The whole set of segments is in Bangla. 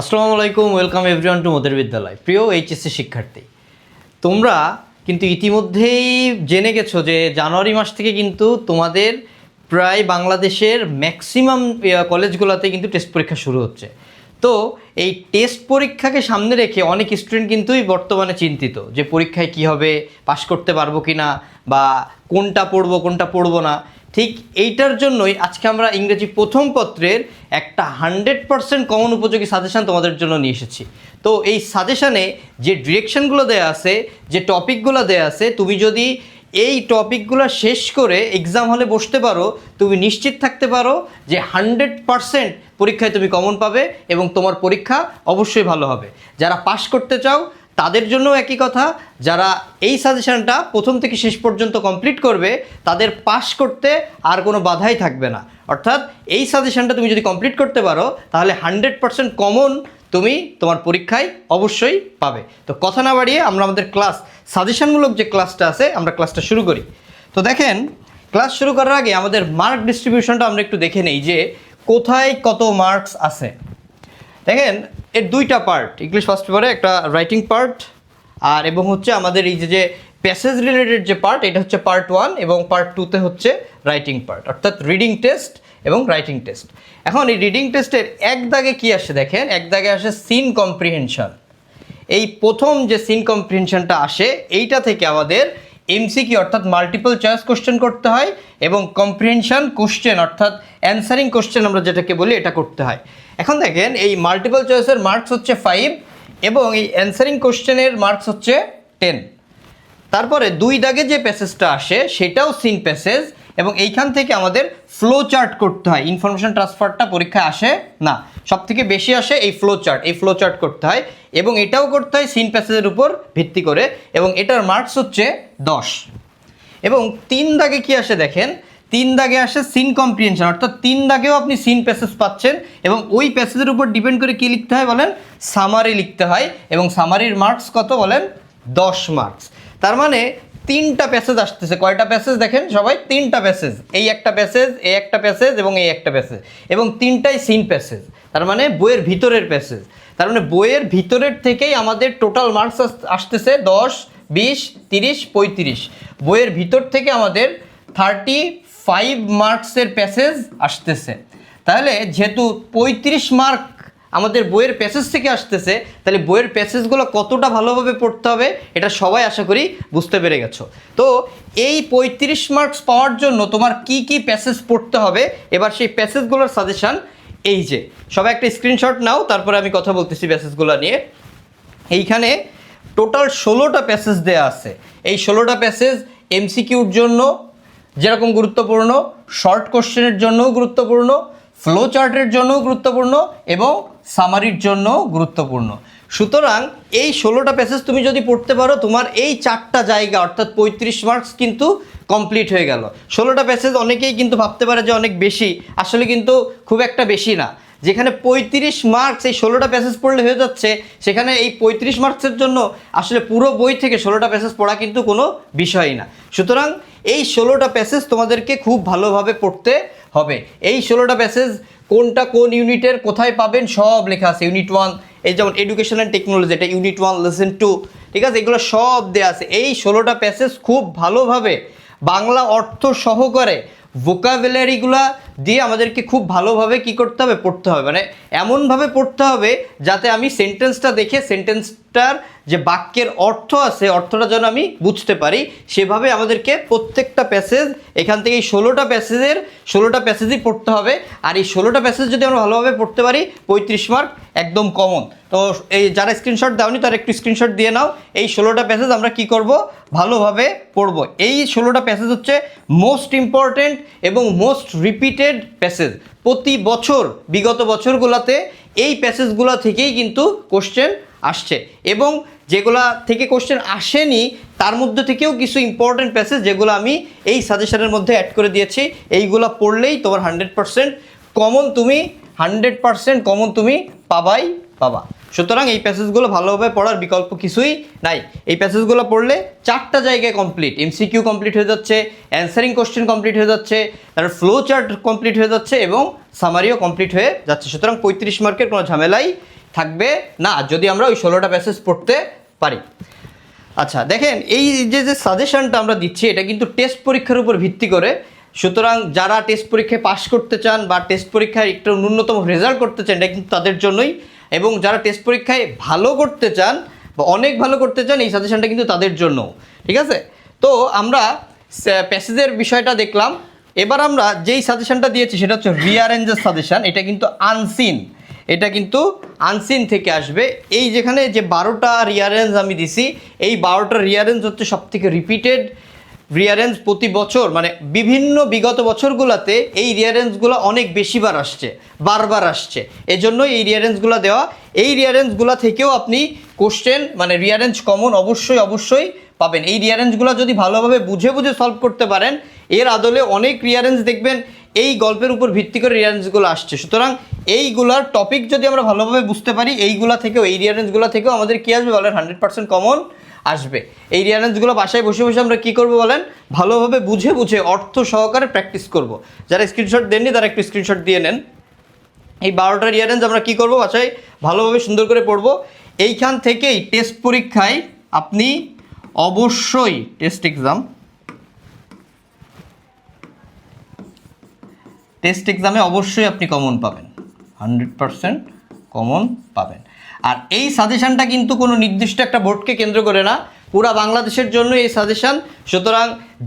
আসসালামু আলাইকুম ওয়েলকাম এভরিওয়ান টু মোদের বিদ্যালয় প্রিয় এইচএসসি শিক্ষার্থী, তোমরা কিন্তু ইতিমধ্যেই জেনে গেছো যে জানুয়ারি মাস থেকে কিন্তু তোমাদের প্রায় বাংলাদেশের ম্যাক্সিমাম কলেজগুলোতে কিন্তু টেস্ট পরীক্ষা শুরু হচ্ছে। তো এই টেস্ট পরীক্ষাকে সামনে রেখে অনেক স্টুডেন্ট কিন্তুই বর্তমানে চিন্তিত যে পরীক্ষায় কি হবে পাশ করতে পারব কি না বা কোনটা পড়ব কোনটা পড়ব না। ঠিক এইটার জন্যই আজকে আমরা ইংরেজি প্রথম পত্রের একটা হান্ড্রেড পারসেন্ট কমন উপযোগী সাজেশান তোমাদের জন্য নিয়ে এসেছি। তো এই সাজেশানে যে ডিরেকশনগুলো দেওয়া আছে, যে টপিকগুলো দেওয়া আছে, তুমি যদি এই টপিকগুলো শেষ করে এক্সাম হলে বসতে পারো, তুমি নিশ্চিত থাকতে পারো যে হান্ড্রেড পারসেন্ট পরীক্ষায় তুমি কমন পাবে এবং তোমার পরীক্ষা অবশ্যই ভালো হবে। যারা পাশ করতে চাও তাদের জন্য একই কথা, যারা এই সাজেশনটা প্রথম থেকে শেষ পর্যন্ত কমপ্লিট করবে, তাদের পাশ করতে আর কোনো বাধাই থাকবে না। অর্থাৎ এই সাজেশনটা তুমি যদি কমপ্লিট করতে পারো, তাহলে হান্ড্রেড পারসেন্ট কমন তুমি তোমার পরীক্ষায় অবশ্যই পাবে। তো কথা না বাড়িয়ে আমরা আমাদের ক্লাস, সাজেশনমূলক যে ক্লাসটা আছে, আমরা ক্লাসটা শুরু করি। তো দেখেন, ক্লাস শুরু করার আগে আমাদের মার্ক ডিস্ট্রিবিউশনটা আমরা একটু দেখে নেই যে কোথায় কত মার্কস আছে। দেখেন এর দুইটা পার্ট ইংলিশ ফার্স্ট পেপারে একটা রাইটিং পার্ট আর এবং হচ্ছে আমাদের এই যে যে প্যাসেজ রিলেটেড যে পার্ট এটা হচ্ছে পার্ট ওয়ান এবং পার্ট টুতে হচ্ছে রাইটিং পার্ট অর্থাৎ রিডিং টেস্ট এবং রাইটিং টেস্ট এখন এই রিডিং টেস্টের এক দাগে কী আসে দেখেন? এক দাগে আসে সিন কম্প্রিহেনশন এই প্রথম যে সিন কম্প্রিহেনশনটা আসে, এইটা থেকে আমাদের এমসিকি অর্থাৎ মাল্টিপল চয়েস কোশ্চেন করতে হয় এবং কম্প্রিহেনশন কোশ্চেন অর্থাৎ অ্যান্সারিং কোশ্চেন আমরা যেটাকে বলি, এটা করতে হয়। এখন দেখেন, এই মাল্টিপল চয়েসের মার্কস হচ্ছে ফাইভ এবং এই অ্যান্সারিং কোশ্চেনের মার্কস হচ্ছে টেন তারপরে দুই দাগে যে প্যাসেজটা আসে, সেটাও সিন প্যাসেজ এবং এইখান থেকে আমাদের ফ্লো চার্ট করতে হয়। ইনফরমেশন ট্রান্সফারটা পরীক্ষায় আসে না। সব থেকে বেশি আসে এই ফ্লো চার্ট এই ফ্লো চার্ট করতে হয় এবং এটাও করতে হয় সিন প্যাসেজের উপর ভিত্তি করে এবং এটার মার্কস হচ্ছে দশ। এবং তিন দাগে কি আসে দেখেন তিন দাগে আসে সিন কম্প্রিহেনশন অর্থাৎ তিন দাগেও আপনি সিন প্যাসেজ পাচ্ছেন এবং ওই প্যাসেজের উপর ডিপেন্ড করে কি লিখতে হয় বলেন? সামারি লিখতে হয় এবং সামারির মার্কস কত বলেন? দশ মার্কস তার মানে তিনটা প্যাসেজ আসতেছে। কয়টা প্যাসেজ দেখেন সবাই? তিনটা প্যাসেজ এই একটা প্যাসেজ এই একটা প্যাসেজ এবং এই একটা প্যাসেজ এবং তিনটাই সিন প্যাসেজ তার মানে বইয়ের ভিতরের প্যাসেজ তার মানে বইয়ের ভিতরের থেকেই আমাদের টোটাল মার্কস আসতেছে দশ, বিশ, তিরিশ, পঁয়ত্রিশ। বইয়ের ভিতর থেকে আমাদের থার্টি ফাইভ মার্কসের প্যাসেজ আসতেছে। তাহলে যেহেতু পঁয়ত্রিশ মার্ক আমাদের বইয়ের প্যাসেজ থেকে আসতেছে, তাহলে বইয়ের প্যাসেজগুলো কতটা ভালোভাবে পড়তে হবে, এটা সবাই আশা করি বুঝতে পেরে গেছো। তো এই পঁয়ত্রিশ মার্কস পাওয়ার জন্য তোমার কি কি প্যাসেজ পড়তে হবে? এবার সেই প্যাসেজগুলোর সাজেশান এই যে, সবাই একটা স্ক্রিনশট নাও, তারপরে আমি কথা বলতেছি প্যাসেজগুলো নিয়ে। এইখানে টোটাল ষোলোটা প্যাসেজ দেয়া আছে। এই ষোলোটা প্যাসেজ এমসিকিউর জন্য যেরকম গুরুত্বপূর্ণ শর্ট কোশ্চেনের জন্যও গুরুত্বপূর্ণ ফ্লো চার্টের জন্যও গুরুত্বপূর্ণ এবং সামারির জন্যও গুরুত্বপূর্ণ। সুতরাং এই ষোলোটা প্যাসেজ তুমি যদি পড়তে পারো, তোমার এই চারটা জায়গা, অর্থাৎ পঁয়ত্রিশ মার্কস কিন্তু কমপ্লিট হয়ে গেল। ষোলোটা প্যাসেজ অনেকেই কিন্তু ভাবতে পারে যে অনেক বেশি, আসলে কিন্তু খুব একটা বেশি না। যেখানে পঁয়ত্রিশ মার্কস এই ষোলোটা প্যাসেজ পড়লে হয়ে যাচ্ছে, সেখানে এই পঁয়ত্রিশ মার্কসের জন্য আসলে পুরো বই থেকে ষোলোটা প্যাসেজ পড়া কিন্তু কোনো বিষয়ই না। সুতরাং এই ষোলোটা প্যাসেজ তোমাদেরকে খুব ভালোভাবে পড়তে হবে। এই ষোলোটা প্যাসেজ কোনটা কোন ইউনিটের কোথায় পাবেন সব লেখা আছে। ইউনিট ওয়ান এই যেমন এডুকেশন অ্যান্ড টেকনোলজি এটা ইউনিট ওয়ান লেসেন টু ঠিক আছে? এগুলো সব দেওয়া আছে। এই ষোলোটা প্যাসেজ খুব ভালোভাবে বাংলা অর্থ সহকারে ভোকাবুলারিগুলা দিয়ে আমাদেরকে খুব ভালোভাবে কি করতে হবে, পড়তে হবে। মানে এমনভাবে পড়তে হবে যাতে আমি সেন্টেন্সটা দেখে সেন্টেন্সটার যে বাক্যের অর্থ আছে, অর্থটা যেন আমি বুঝতে পারি, সেভাবে আমাদেরকে প্রত্যেকটা প্যাসেজ এখান থেকে এই ষোলোটা প্যাসেজের ষোলোটা প্যাসেজই পড়তে হবে। আর এই ষোলোটা প্যাসেজ যদি আমরা ভালোভাবে পড়তে পারি, পঁয়ত্রিশ মার্ক একদম কমন তো এই যারা স্ক্রিনশট দাওনি, তারা একটু স্ক্রিনশট দিয়ে নাও। এই ষোলোটা প্যাসেজ আমরা কি করব? ভালোভাবে পড়ব। এই ষোলোটা প্যাসেজ হচ্ছে মোস্ট ইম্পর্টেন্ট এবং মোস্ট রিপিটেড প্যাসেজ প্রতি বছর, বিগত বছরগুলোতে এই প্যাসেজগুলো থেকেই কিন্তু কোশ্চেন আসছে। এবং যেগুলা থেকে কোশ্চেন আসেনি, তার মধ্যে থেকেও কিছু ইম্পর্টেন্ট প্যাসেজ যেগুলো আমি এই সাজেশনের মধ্যে অ্যাড করে দিয়েছি। এইগুলো পড়লেই তোমার হান্ড্রেড পারসেন্ট কমন তুমি হান্ড্রেড পারসেন্ট কমন তুমি পাবাই পাবা। সুতরাং এই প্যাসেজগুলো ভালোভাবে পড়ার বিকল্প কিছুই নাই। এই প্যাসেজগুলো পড়লে চারটা জায়গায় কমপ্লিট এমসিকিউ কমপ্লিট হয়ে যাচ্ছে অ্যান্সারিং কোশ্চেন কমপ্লিট হয়ে যাচ্ছে, তারপর ফ্লো চার্ট কমপ্লিট হয়ে যাচ্ছে এবং সামারিও কমপ্লিট হয়ে যাচ্ছে। সুতরাং পঁয়ত্রিশ মার্কের কোনো ঝামেলাই থাকবে না, যদি আমরা ওই ষোলোটা প্যাসেজ পড়তে পারি। আচ্ছা দেখেন, এই যে যে সাজেশনটা আমরা দিচ্ছি, এটা কিন্তু টেস্ট পরীক্ষার উপর ভিত্তি করে। সুতরাং যারা টেস্ট পরীক্ষায় পাশ করতে চান বা টেস্ট পরীক্ষায় একটু ন্যূনতম রেজাল্ট করতে চান, এটা কিন্তু তাদের জন্যই এবং যারা টেস্ট পরীক্ষায় ভালো করতে চান বা অনেক ভালো করতে চান, এই সাজেশনটা কিন্তু তাদের জন্য। ঠিক আছে? তো আমরা প্যাসেজের বিষয়টা দেখলাম। এবার আমরা যেই সাজেশনটা দিয়েছি, সেটা হচ্ছে রিয়ারেঞ্জের সাজেশন এটা কিন্তু আনসিন এটা কিন্তু আনসিন থেকে আসবে। এই যেখানে যে বারোটা রিয়ারেঞ্জ আমি দিছি, এই বারোটা রিয়ারেঞ্জ হচ্ছে সব থেকে রিপিটেড রিয়ারেঞ্জ প্রতি বছর মানে বিভিন্ন বিগত বছরগুলোতে এই রিয়ারেঞ্জগুলো অনেক বেশিবার আসছে, বারবার আসছে। এজন্যই এই রিয়ারেঞ্জগুলো দেওয়া। এই রিয়ারেঞ্জগুলো থেকেও আপনি কোশ্চেন মানে রিয়ারেঞ্জ কমন অবশ্যই অবশ্যই পাবেন। এই রিয়ারেঞ্জগুলো যদি ভালোভাবে বুঝে বুঝে সলভ করতে পারেন, এর আদলে অনেক রিয়ারেঞ্জ দেখবেন, এই গল্পের উপর ভিত্তি করে রিয়ারেঞ্জগুলো আসছে। সুতরাং এইগুলার টপিক যদি আমরা ভালোভাবে বুঝতে পারি, এইগুলা থেকেও, এই রিয়ারেঞ্জগুলো থেকেও আমাদের কী আসবে বলেন? হান্ড্রেড পার্সেন্ট কমন আসবে। এই রিয়ারেঞ্জগুলো বাসায় বসে বসে আমরা কী করব বলেন? ভালোভাবে বুঝে বুঝে অর্থ সহকারে প্র্যাকটিস করব। যারা স্ক্রিনশট দেননি, তারা একটু স্ক্রিনশট দিয়ে নেন। এই বারোটা রিয়ারেঞ্জ আমরা কী করব? বাসায় ভালোভাবে সুন্দর করে পড়ব। এইখান থেকেই টেস্ট পরীক্ষায় আপনি অবশ্যই টেস্ট এক্সাম টেস্ট এক্সামে অবশ্যই আপনি কমন পাবেন। হান্ড্রেড পারসেন্ট কমন পাবেন। আর এই সাজেশনটা কিন্তু কোনো নির্দিষ্ট একটা বোর্ডকে কেন্দ্র করে না। পুরা বাংলাদেশের জন্য এই সাজেশন। সুতরাং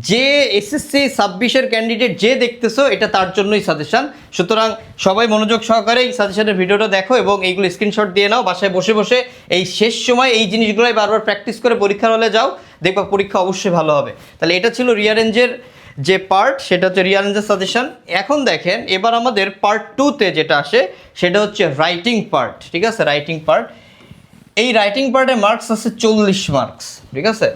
যে এসএসসি ছাব্বিশের ক্যান্ডিডেট যে দেখতেছো, এটা তার জন্যই সাজেশন। সুতরাং সবাই মনোযোগ সহকারে এই সাজেশনের ভিডিওটা দেখো এবং এইগুলো স্ক্রিনশট দিয়ে নাও। বাসায় বসে বসে এই শেষ সময় এই জিনিসগুলোই বারবার প্র্যাকটিস করে পরীক্ষার হলে যাও। দেখবা পরীক্ষা অবশ্যই ভালো হবে। তাহলে এটা ছিল রিয়ারেঞ্জের যে পার্ট সেটা হচ্ছে রিয়ারেঞ্জের সাজেশন এখন দেখেন, এবার আমাদের পার্ট টুতে যেটা আসে, সেটা হচ্ছে রাইটিং পার্ট ঠিক আছে? রাইটিং পার্ট এই রাইটিং পার্টে মার্কস আছে চল্লিশ মার্কস ঠিক আছে?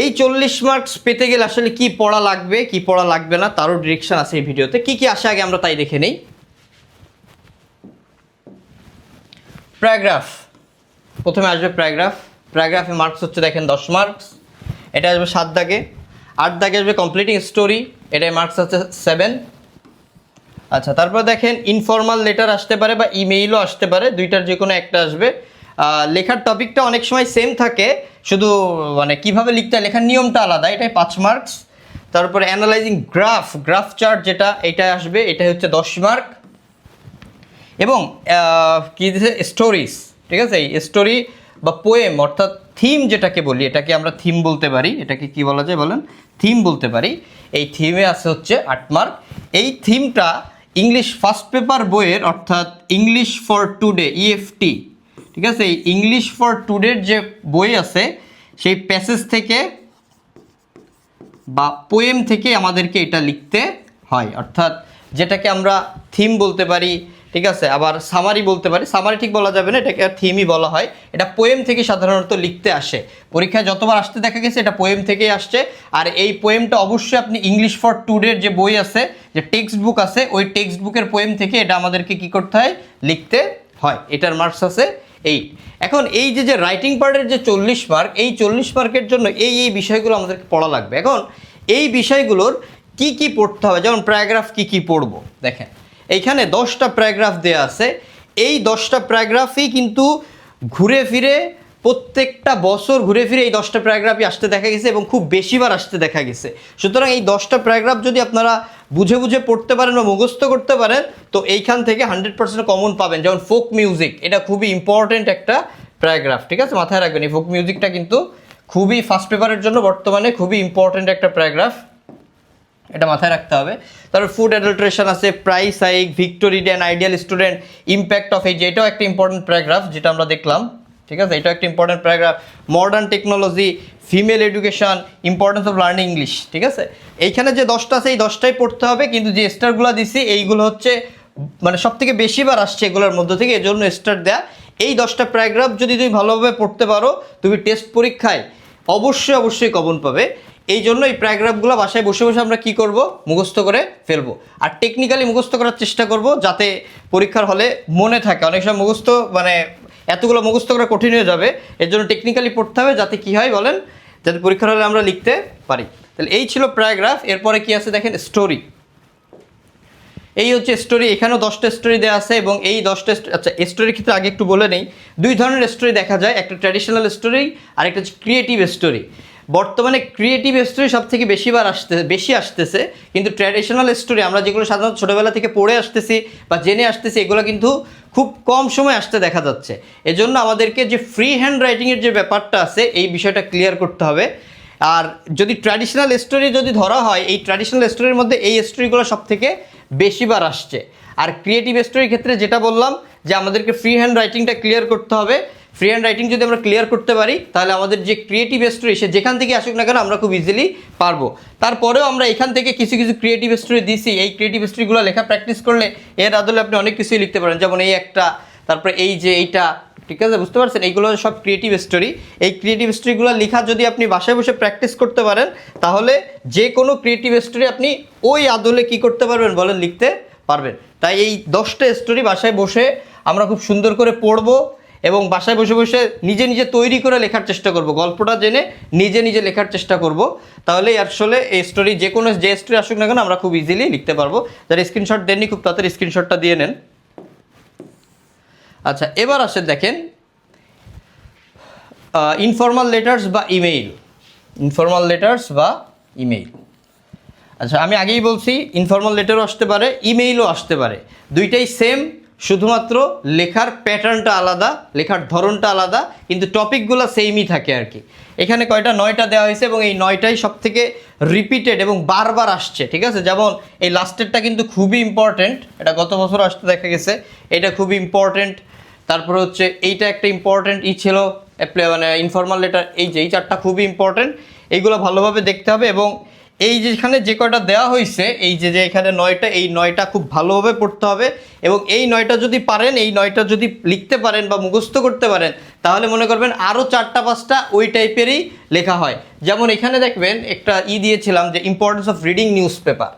এই চল্লিশ মার্কস পেতে গেলে আসলে কি পড়া লাগবে, কি পড়া লাগবে না, তারও ডিরেকশন আছে এই ভিডিওতে কি কি আসে আগে আমরা তাই দেখে নেই। প্যারাগ্রাফ প্রথমে আসবে প্যারাগ্রাফ প্যারাগ্রাফে মার্কস হচ্ছে দেখেন দশ মার্কস এটা আসবে সাত দাগে। আট দাগে আসবে কমপ্লিটিং স্টোরি এটাই মার্কস আছে সেভেন আচ্ছা তারপর দেখেন ইনফর্মাল লেটার আসতে পারে বা ইমেইলও আসতে পারে, দুইটার যে কোনো একটা আসবে। লেখার টপিকটা অনেক সময় সেম থাকে, শুধু মানে কীভাবে লিখতে হয়, লেখার নিয়মটা আলাদা, এটাই পাঁচ মার্কস তারপরে অ্যানালাইজিং গ্রাফ গ্রাফ চার্ট যেটা, এটা আসবে এটা হচ্ছে দশ মার্ক এবং কি দিছে? স্টোরিজ ঠিক আছে? এই স্টোরি বা পোয়েম অর্থাৎ থিম যেটাকে বলি, এটাকে আমরা থিম বলতে পারি। এটাকে কি বলা যায় বলেন? থিম বলতে পারি। এই থিমে আছে হচ্ছে আট মার্ক এই থিমটা ইংলিশ ফার্স্ট পেপার বইয়ের, অর্থাৎ ইংলিশ ফর টুডে ইএফটি ঠিক আছে? এই ইংলিশ ফর টুডের যে বই আছে, সেই প্যাসেজ থেকে বা পোয়েম থেকে আমাদেরকে এটা লিখতে হয়। অর্থাৎ যেটাকে আমরা থিম বলতে পারি ঠিক আছে? আবার সামারি বলতে পারি। সামারি ঠিক বলা যাবে না, এটাকে থিমই বলা হয়। এটা পোয়েম থেকে সাধারণত লিখতে আসে। পরীক্ষায় যতবার আসতে দেখা গেছে, এটা পোয়েম থেকেই আসছে। আর এই পোয়েমটা অবশ্যই আপনি ইংলিশ ফর টুডের যে বই আছে, যে টেক্সট বুক আছে, ওই টেক্সট বুকের পোয়েম থেকে এটা আমাদেরকে কি করতে হয়? লিখতে হয়। এটার মার্কস আছে এইট এখন এই যে যে রাইটিং পার্টের যে চল্লিশ মার্ক এই চল্লিশ মার্কের জন্য এই এই বিষয়গুলো আমাদেরকে পড়া লাগবে। এখন এই বিষয়গুলোর কি কি পড়তে হবে? যেমন প্যারাগ্রাফ কি কি পড়ব? দেখেন। এইখানে দশটা প্যারাগ্রাফ দেওয়া আছে। এই দশটা প্যারাগ্রাফই কিন্তু ঘুরে ফিরে প্রত্যেকটা বছর ঘুরে ফিরে এই দশটা প্যারাগ্রাফই আসতে দেখা গেছে এবং খুব বেশিবার আসতে দেখা গেছে। সুতরাং এই দশটা প্যারাগ্রাফ যদি আপনারা বুঝে বুঝে পড়তে পারেন বা মুখস্থ করতে পারেন, তো এইখান থেকে হান্ড্রেড পার্সেন্ট কমন পাবেন। যেমন ফোক মিউজিক, এটা খুবই ইম্পর্ট্যান্ট একটা প্যারাগ্রাফ, ঠিক আছে? মাথায় রাখবেন, এই ফোক মিউজিকটা কিন্তু খুবই ফার্স্ট পেপারের জন্য বর্তমানে খুবই ইম্পর্ট্যান্ট একটা প্যারাগ্রাফ। এটা মাথায় রাখতে হবে। তারপর ফুড অ্যাডাল্ট্রেশন আছে price hike victory day ideal student impact of age এটাও একটা ইম্পর্টেন্ট প্যারাগ্রাফ যেটা আমরা দেখলাম। ঠিক আছে? এটাও একটা important paragraph modern technology female education importance of learning English ঠিক আছে? এইখানে যে দশটা আছে, এই দশটাই পড়তে হবে, কিন্তু যে স্টারগুলো দিছি, এইগুলো হচ্ছে মানে সব থেকে বেশিবার আসছে এগুলোর মধ্যে থেকে, এজন্য স্টার দেয়া। এই দশটা প্যারাগ্রাফ যদি তুমি ভালোভাবে পড়তে পারো, তুমি টেস্ট পরীক্ষায় অবশ্যই অবশ্যই কমন পাবে। এই জন্য এই প্যারাগ্রাফগুলো বাসায় বসে বসে আমরা কি করব? মুখস্থ করে ফেলব। আর টেকনিক্যালি মুখস্থ করার চেষ্টা করব যাতে পরীক্ষার হলে মনে থাকে। অনেক সময় মুখস্থ মানে এতগুলো মুখস্থ করা কঠিন হয়ে যাবে। এর জন্য টেকনিক্যালি পড়তে হবে যাতে কি হয় বলেন? যাতে পরীক্ষার হলে আমরা লিখতে পারি। তাহলে এই ছিল প্যারাগ্রাফ। এরপরে কি আছে দেখেন? স্টোরি এই হচ্ছে স্টোরি এখানেও দশটা স্টোরি দেওয়া আছে এবং এই দশটা আচ্ছা স্টোরির ক্ষেত্রে আগে একটু বলে নেই। দুই ধরনের স্টোরি দেখা যায়, একটা ট্র্যাডিশনাল স্টোরি আর একটা হচ্ছে ক্রিয়েটিভ স্টোরি বর্তমানে ক্রিয়েটিভ স্টোরি সব থেকে বেশিবার আসতে, বেশি আসতেছে, কিন্তু ট্র্যাডিশনাল স্টোরি আমরা যেগুলো সাধারণত ছোটোবেলা থেকে পড়ে আসতেছি বা জেনে আসতেছি, এগুলো কিন্তু খুব কম সময় আসতে দেখা যাচ্ছে। এজন্য আমাদেরকে যে ফ্রি হ্যান্ড রাইটিংয়ের যে ব্যাপারটা আছে, এই বিষয়টা ক্লিয়ার করতে হবে। আর যদি ট্র্যাডিশনাল স্টোরি যদি ধরা হয়, এই ট্র্যাডিশনাল স্টোরির মধ্যে এই স্টোরিগুলো সব থেকে বেশিবার আসছে। আর ক্রিয়েটিভ স্টোরির ক্ষেত্রে যেটা বললাম, যে আমাদেরকে ফ্রি হ্যান্ড রাইটিংটা ক্লিয়ার করতে হবে। ফ্রি হ্যান্ড রাইটিং যদি আমরা ক্লিয়ার করতে পারি, তাহলে আমাদের যে ক্রিয়েটিভ স্টোরি সে যেখান থেকে আসুক না কেন আমরা খুব ইজিলি পারব। তারপরেও আমরা এখান থেকে কিছু কিছু ক্রিয়েটিভ স্টোরি দিছি। এই ক্রিয়েটিভ স্টোরিগুলো লেখা প্র্যাকটিস করলে এর আদলে আপনি অনেক কিছুই লিখতে পারেন। যেমন এই একটা, তারপরে এই যে এইটা ঠিক আছে, বুঝতে পারছেন? এইগুলো সব ক্রিয়েটিভ স্টোরি এই ক্রিয়েটিভ স্টোরিগুলো লেখা যদি আপনি বাসায় বসে প্র্যাকটিস করতে পারেন, তাহলে যে কোনো ক্রিয়েটিভ স্টোরি আপনি ওই আদলে কি করতে পারবেন বলেন, লিখতে পারবেন। তাই এই দশটা স্টোরি বাসায় বসে আমরা খুব সুন্দর করে পড়ব এবং বাসায় বসে বসে নিজে নিজে তৈরি করে লেখার চেষ্টা করব। গল্পটা জেনে নিজে নিজে লেখার চেষ্টা করব। তাহলে আসলে এই স্টোরি যে কোনো যে স্টোরি আসুক না কেন, আমরা খুব ইজিলি লিখতে পারব। যারা স্ক্রিনশট দেননি, খুব তাড়াতাড়ি স্ক্রিনশটটা দিয়ে নেন। আচ্ছা এবার আসে দেখেন ইনফর্মাল লেটার্স বা ইমেইল ইনফর্মাল লেটার্স বা ইমেইল আচ্ছা আমি আগেই বলছি ইনফর্মাল লেটারও আসতে পারে ইমেইলও আসতে পারে। দুইটাই সেম শুধুমাত্র লেখার প্যাটার্নটা আলাদা, লেখার ধরনটা আলাদা, কিন্তু টপিকগুলো সেমই থাকে আর কি। এখানে কয়টা, নয়টা দেওয়া হয়েছে এবং এই নয়টাই সব থেকে রিপিটেড এবং বারবার আসছে, ঠিক আছে? যেমন এই লাস্টেরটা কিন্তু খুবই ইম্পর্ট্যান্ট এটা গত বছর আসতে দেখা গেছে, এটা খুবই ইম্পর্ট্যান্ট তারপর হচ্ছে এইটা একটা ইম্পর্ট্যান্ট ই ছিল মানে ইনফর্মাল লেটার এই যে, এই চারটা খুবই ইম্পর্ট্যান্ট এইগুলো ভালোভাবে দেখতে হবে এবং এই যেখানে যে কয়টা দেওয়া হয়েছে এই যে যে এখানে নয়টা, এই নয়টা খুব ভালোভাবে পড়তে হবে এবং এই নয়টা যদি পারেন, এই নয়টা যদি লিখতে পারেন বা মুখস্থ করতে পারেন, তাহলে মনে করবেন আরও চারটা, পাঁচটা ওই টাইপেরই লেখা হয়। যেমন এখানে দেখবেন একটা ই দিয়েছিলাম যে importance of reading newspaper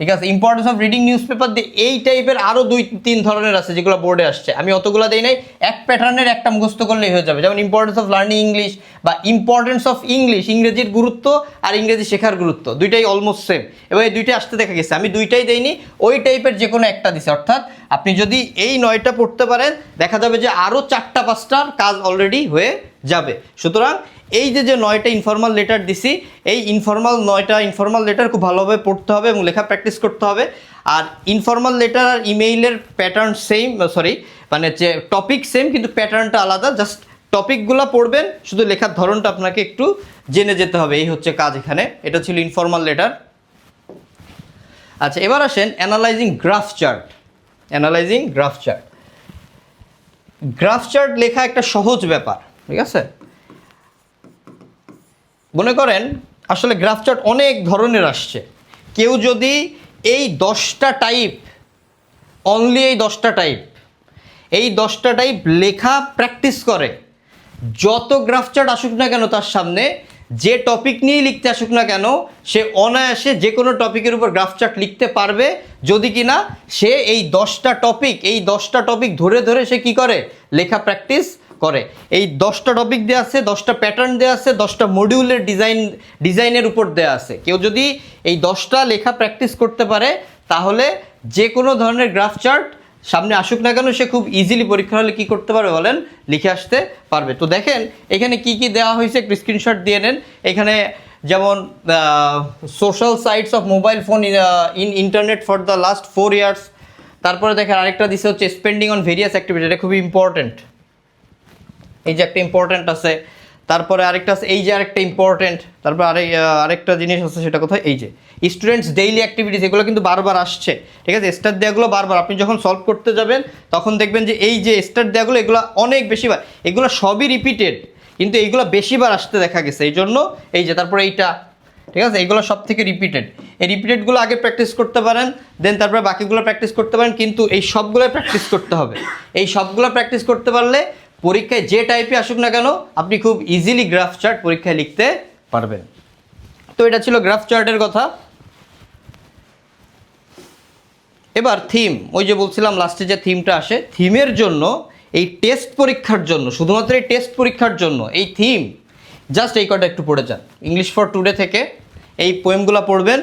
ঠিক আছে? Importance of reading newspaper দিয়ে এই টাইপের আরও দুই, তিন ধরনের আছে যেগুলো বোর্ডে আসছে। আমি অতগুলো দেই নাই, এক প্যাটার্নের একটা মুখস্থ করলেই হয়ে যাবে। যেমন ইম্পর্টেন্স অফ লার্নিং ইংলিশ বা ইম্পর্টেন্স অফ ইংলিশ ইংরেজির গুরুত্ব আর ইংরেজি শেখার গুরুত্ব। দুইটাই অলমোস্ট সেম এবং এই দুইটাই আসতে দেখা গেছে। আমি দুইটাই দেইনি ওই টাইপের যে কোনো একটা দিছি। অর্থাৎ আপনি যদি এই নয়টা পড়তে পারেন, দেখা যাবে যে আরও চারটা, পাঁচটার কাজ অলরেডি হয়ে যাবে। সুতরাং এই যে যে নয়টা ইনফর্মাল লেটার দিছি, এই ইনফর্মাল নয়টা ইনফর্মাল লেটার খুব ভালোভাবে পড়তে হবে এবং লেখা প্র্যাকটিস করতে হবে। আর ইনফর্মাল লেটার আর ইমেইলের প্যাটার্ন সেম সরি মানে যে টপিক সেম কিন্তু প্যাটার্নটা আলাদা। জাস্ট টপিকগুলো পড়বেন, শুধু লেখার ধরনটা আপনাকে একটু জেনে যেতে হবে। এই হচ্ছে কাজ এখানে। এটা ছিল ইনফর্মাল লেটার আচ্ছা এবার আসেন analysing graph chart analysing graph chart graph chart লেখা একটা সহজ ব্যাপার। ঠিক আছে? মনে করেন, আসলে গ্রাফ চার্ট অনেক ধরনের আসছে। কেউ যদি এই দশটা টাইপ অনলি এই দশটা টাইপ এই দশটা টাইপ লেখা প্র্যাকটিস করে, যত গ্রাফ চার্ট আসুক না কেন তার সামনে, যে টপিক নিয়েই লিখতে আসুক না কেন, সে অনায়াসে যে কোনো টপিকের উপর গ্রাফ চার্ট লিখতে পারবে। যদি কিনা সে এই দশটা টপিক এই দশটা টপিক ধরে ধরে সে কি করে? লেখা প্র্যাকটিস করে। এই দশটা টপিক দেওয়া আছে, দশটা প্যাটার্ন দেওয়া আছে, দশটা মডিউলের ডিজাইন ডিজাইনের উপর দেওয়া আছে। কেউ যদি এই দশটা লেখা প্র্যাকটিস করতে পারে, তাহলে যে কোনো ধরনের গ্রাফ চার্ট সামনে আসুক না কেন, সে খুব ইজিলি পরীক্ষা হলে কী করতে পারবে বলেন? লিখে আসতে পারবে। তো দেখেন, এখানে কি কি দেওয়া হয়েছে, একটু স্ক্রিনশট দিয়ে নেন। এখানে যেমন social sites of mobile phone in internet for the last four years তারপরে দেখেন, আরেকটা দিছে হচ্ছে স্পেন্ডিং অন ভেরিয়াস অ্যাক্টিভিটি এটা খুবই ইম্পর্ট্যান্ট এই যে একটা ইম্পর্ট্যান্ট আছে। তারপরে আরেকটা আছে, এই যে আরেকটা ইম্পর্টেন্ট তারপর আরে আরেকটা জিনিস আছে সেটা কোথায়? এই যে স্টুডেন্টস ডেইলি অ্যাক্টিভিটিস এগুলো কিন্তু বারবার আসছে, ঠিক আছে? স্টার দেওয়াগুলো বারবার, আপনি যখন সলভ করতে যাবেন, তখন দেখবেন যে এই যে স্টার দেওয়াগুলো এগুলো অনেক বেশিবার এগুলো সবই রিপিটেড কিন্তু এইগুলো বেশিবার আসতে দেখা গেছে, এই জন্য এই যে, তারপরে এইটা, ঠিক আছে? এগুলো সব থেকে রিপিটেড এই রিপিটেডগুলো আগে প্র্যাকটিস করতে পারেন দেন তারপরে বাকিগুলো প্র্যাকটিস করতে পারেন, কিন্তু এই সবগুলো প্র্যাকটিস করতে হবে। এই সবগুলো প্র্যাকটিস করতে পারলে পরীক্ষায় যে টাইপে আসুক না কেন, আপনি খুব ইজিলি গ্রাফ চার্ট পরীক্ষায় লিখতে পারবেন। তো এটা ছিল গ্রাফ চার্টের কথা। এবার থিম ওই যে বলছিলাম লাস্টে যে থিমটা আসে থিমের জন্য এই টেস্ট পরীক্ষার জন্য, শুধুমাত্র এই টেস্ট পরীক্ষার জন্য এই থিম জাস্ট এই কটা একটু পড়ে যান। ইংলিশ ফর টুডে থেকে এই পোয়েমগুলো পড়বেন।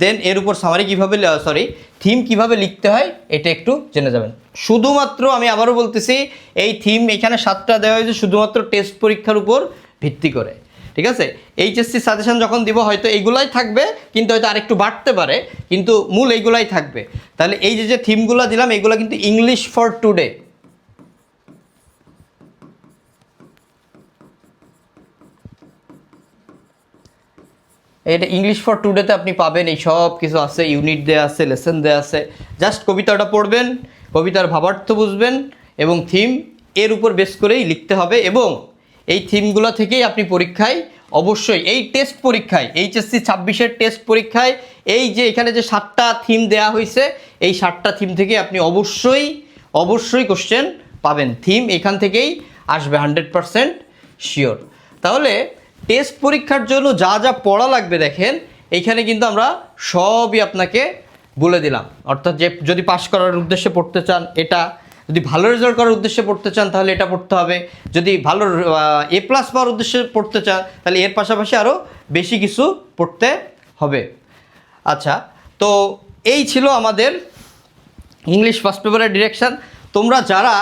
দেন এর উপর সামারি কীভাবে সরি থিম কীভাবে লিখতে হয়, এটা একটু জেনে যাবেন। শুধুমাত্র আমি আবারও বলতেছি, এই থিম এখানে সাতটা দেওয়া হয়েছে শুধুমাত্র টেস্ট পরীক্ষার উপর ভিত্তি করে। ঠিক আছে? এইচএসসি সাজেশন যখন দিব, হয়তো এইগুলাই থাকবে, কিন্তু হয়তো আরেকটু বাড়তে পারে, কিন্তু মূল এইগুলাই থাকবে। তাহলে এই যে যে থিমগুলো দিলাম, এগুলো কিন্তু ইংলিশ ফর টুডে এটা ইংলিশ ফর টুডেতে আপনি পাবেন। এই সব কিছু আছে ইউনিট দেওয়া আছে লেসন দেওয়া আছে। জাস্ট কবিতাটা পড়বেন, কবিতার ভাবার্থ বুঝবেন এবং থিম এর উপর বেস করেই লিখতে হবে এবং এই থিমগুলো থেকেই আপনি পরীক্ষায় অবশ্যই এই টেস্ট পরীক্ষায় এইচএসসি ছাব্বিশের টেস্ট পরীক্ষায় এই যে এখানে যে সাতটা থিম দেয়া হয়েছে এই সাতটা থিম থেকে আপনি অবশ্যই অবশ্যই কোশ্চেন পাবেন। থিম এখান থেকেই আসবে হান্ড্রেড পারসেন্ট শিওর তাহলে টেস্ট পরীক্ষার জন্য যা যা পড়া লাগবে দেখেন, এইখানে কিন্তু আমরা সবই আপনাকে বলে দিলাম। অর্থাৎ যে যদি পাশ করার উদ্দেশ্যে পড়তে চান, এটা যদি ভালো রেজাল্ট করার উদ্দেশ্যে পড়তে চান, তাহলে এটা পড়তে হবে। যদি ভালো এ প্লাস পাওয়ার উদ্দেশ্যে পড়তে চান, তাহলে এর পাশাপাশি আরও বেশি কিছু পড়তে হবে। আচ্ছা তো এই ছিল আমাদের ইংলিশ ফার্স্ট পেপারের ডিরেকশন তোমরা যারা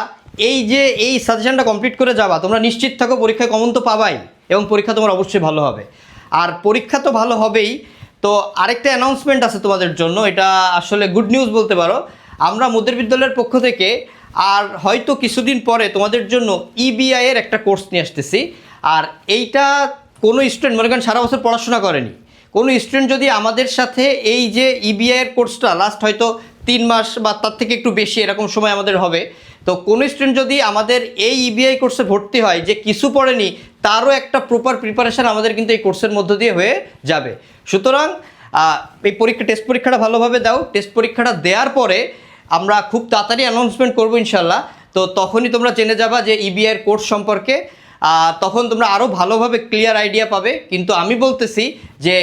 এই যে এই সাজেশনটা কমপ্লিট করে যাবা, তোমরা নিশ্চিত থাকো পরীক্ষায় কমন তো পাবাই। এবং পরীক্ষা তোমার অবশ্যই ভালো হবে। আর পরীক্ষা তো ভালো হবেই। তো আরেকটা অ্যানাউন্সমেন্ট আছে তোমাদের জন্য, এটা আসলে গুড নিউজ বলতে পারো। আমরা মোদের বিদ্যালয়ের পক্ষ থেকে আর হয়তো কিছুদিন পরে তোমাদের জন্য ইবিআই এর একটা কোর্স নিয়ে আসতেছি। আর এইটা কোনো স্টুডেন্ট মনে করেন সারা বছর পড়াশোনা করেনি। কোনো স্টুডেন্ট যদি আমাদের সাথে এই যে ইবিআই এর কোর্সটা লাস্ট হয়তো তিন মাস বা তার থেকে একটু বেশি এরকম সময় আমাদের হবে তো কোনো স্টুডেন্ট যদি আমাদের এই ইবিআই কোর্সে ভর্তি হয়, যে কিছু পড়েনি, তারও একটা প্রপার প্রিপারেশান আমাদের কিন্তু এই কোর্সের মধ্য দিয়ে হয়ে যাবে। সুতরাং এই পরীক্ষা টেস্ট পরীক্ষাটা ভালোভাবে দাও। টেস্ট পরীক্ষাটা দেওয়ার পরে আমরা খুব তাড়াতাড়ি অ্যানাউন্সমেন্ট করব ইনশাল্লাহ তো তখনই তোমরা জেনে যাবা যে ইবিআইয়ের কোর্স সম্পর্কে তখন তোমরা আরও ভালোভাবে ক্লিয়ার আইডিয়া পাবে। কিন্তু আমি বলতেছি যে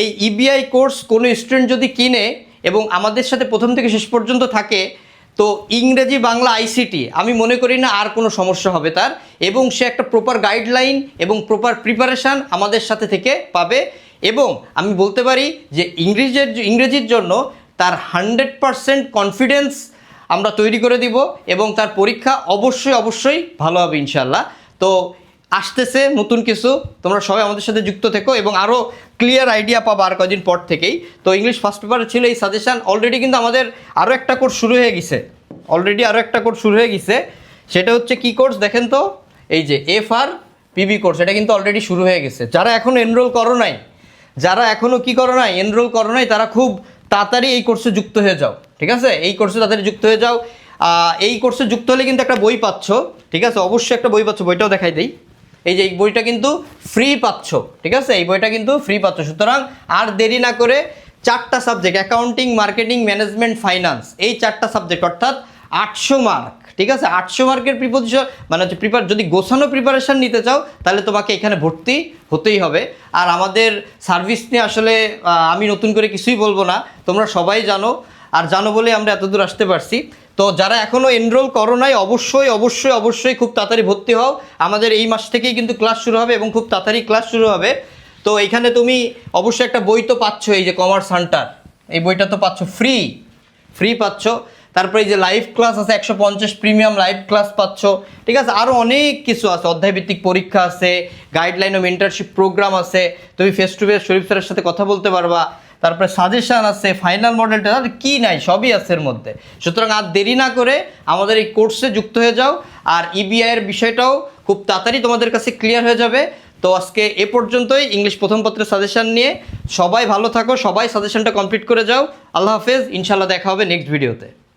এই ইবিআই কোর্স কোনো স্টুডেন্ট যদি কিনে এবং আমাদের সাথে প্রথম থেকে শেষ পর্যন্ত থাকে তো ইংরেজি বাংলা আইসিটি আমি মনে করি না আর কোনো সমস্যা হবে তার। এবং সে একটা প্রপার গাইডলাইন এবং প্রপার প্রিপারেশান আমাদের সাথে থেকে পাবে। এবং আমি বলতে পারি যে ইংরেজের ইংরেজির জন্য তার হান্ড্রেড পারসেন্ট কনফিডেন্স আমরা তৈরি করে দিব এবং তার পরীক্ষা অবশ্যই অবশ্যই ভালো হবে ইনশাল্লাহ তো আসতেছে নতুন কিছু। তোমরা সবাই আমাদের সাথে যুক্ত থেকো এবং আরও ক্লিয়ার আইডিয়া পাবো আর কদিন পর থেকেই। তো ইংলিশ ফার্স্ট পেপারে ছিল এই সাজেশান অলরেডি কিন্তু আমাদের আরও একটা কোর্স শুরু হয়ে গেছে। অলরেডি আরও একটা কোর্স শুরু হয়ে গেছে। সেটা হচ্ছে কি কোর্স দেখেন তো, এই যে এফ আর পিবি কোর্স এটা কিন্তু অলরেডি শুরু হয়ে গেছে। যারা এখনও এনরোল করো নাই, যারা এখনও কি করো নাই এনরোল করো নাই, তারা খুব তাড়াতাড়ি এই কোর্সে যুক্ত হয়ে যাও। ঠিক আছে? এই কোর্সে তাড়াতাড়ি যুক্ত হয়ে যাও। এই কোর্সে যুক্ত হলে কিন্তু একটা বই পাচ্ছ। ঠিক আছে? অবশ্যই একটা বই পাচ্ছ, বইটাও দেখাই দিই। এই যে এই বইটা কিন্তু ফ্রি পাচ্ছ, ঠিক আছে? এই বইটা কিন্তু ফ্রি পাচ্ছ। সুতরাং আর দেরি না করে চারটা subject accounting marketing management finance এই চারটা সাবজেক্ট অর্থাৎ আটশো মার্ক ঠিক আছে? আটশো মার্কের প্রিপোজিশন মানে হচ্ছে প্রিপার যদি গোছানো প্রিপারেশন নিতে চাও, তাহলে তোমাকে এখানে ভর্তি হতেই হবে। আর আমাদের সার্ভিস নিয়ে আসলে আমি নতুন করে কিছুই বলব না। তোমরা সবাই জানো। আর জানো বলে আমরা এতদূর আসতে পারছি। তো যারা এখনও এনরোল করো নাই, অবশ্যই অবশ্যই অবশ্যই খুব তাড়াতাড়ি ভর্তি হও। আমাদের এই মাস থেকেই কিন্তু ক্লাস শুরু হবে এবং খুব তাড়াতাড়ি ক্লাস শুরু হবে। তো এখানে তুমি অবশ্যই একটা বই তো পাচ্ছ, এই যে কমার্স হান্টার এই বইটা তো পাচ্ছ ফ্রি ফ্রি পাচ্ছ। তারপরে এই যে লাইভ ক্লাস আছে, একশো পঞ্চাশ প্রিমিয়াম লাইভ ক্লাস পাচ্ছ। ঠিক আছে আরও অনেক কিছু আছে। অধ্যায়ভিত্তিক পরীক্ষা আছে গাইডলাইন ও মেন্টারশিপ প্রোগ্রাম আছে। তুমি ফেস টু ফেস শরীফ স্যারের সাথে কথা বলতে পারবা। তারপরে সাজেশান আছে ফাইনাল মডেলটা কি নাই? সবই আছে এর মধ্যে। সুতরাং আর দেরি না করে আমাদের এই কোর্সে যুক্ত হয়ে যাও, আর ইবিআইয়ের এর বিষয়টাও খুব তাড়াতাড়ি তোমাদের কাছে ক্লিয়ার হয়ে যাবে। তো আজকে এ পর্যন্তই ইংলিশ প্রথম পত্রের সাজেশান নিয়ে। সবাই ভালো থাকো, সবাই সাজেশনটা কমপ্লিট করে যাও। আল্লাহ হাফেজ ইনশাল্লাহ দেখা হবে নেক্সট ভিডিওতে